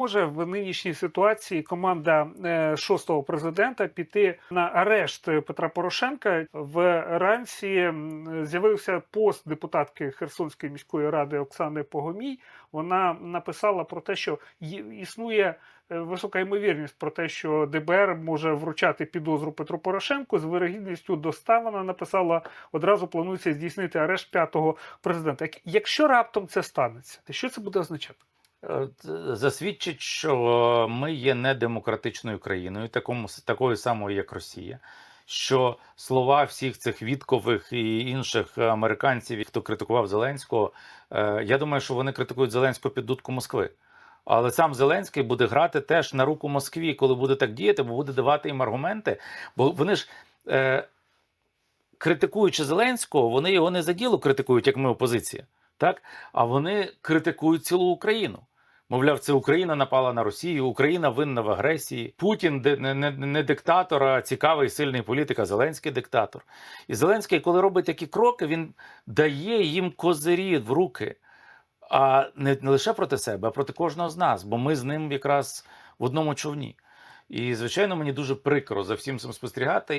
Може в нинішній ситуації команда е, шостого президента піти на арешт Петра Порошенка. Вранці з'явився пост депутатки Херсонської міської ради Оксани Погомій. Вона написала про те, що існує е, висока ймовірність про те, що ДБР може вручати підозру Петру Порошенку з вирогідністю до 100. Вона написала одразу планується здійснити арешт п'ятого президента. Якщо раптом це станеться, то що це буде означати? Е, засвідчить, що ми є недемократичною країною, такому такою самою, як Росія. Що слова всіх цих відкових і інших американців, хто критикував Зеленського, е, я думаю, що вони критикують Зеленського під дудку Москви. Але сам Зеленський буде грати теж на руку Москві, коли буде так діяти, бо буде давати їм аргументи. Бо вони ж, е, критикуючи Зеленського, вони його не за діло критикують, як ми опозиція, так? а вони критикують цілу Україну. Мовляв, це Україна напала на Росію, Україна винна в агресії. Путін не, не, не диктатор, а цікавий сильний політик, а Зеленський диктатор. І Зеленський, коли робить такі кроки, він дає їм козирі в руки. А не, не лише проти себе, а проти кожного з нас, бо ми з ним якраз в одному човні. І, звичайно, мені дуже прикро за всім цим спостерігати.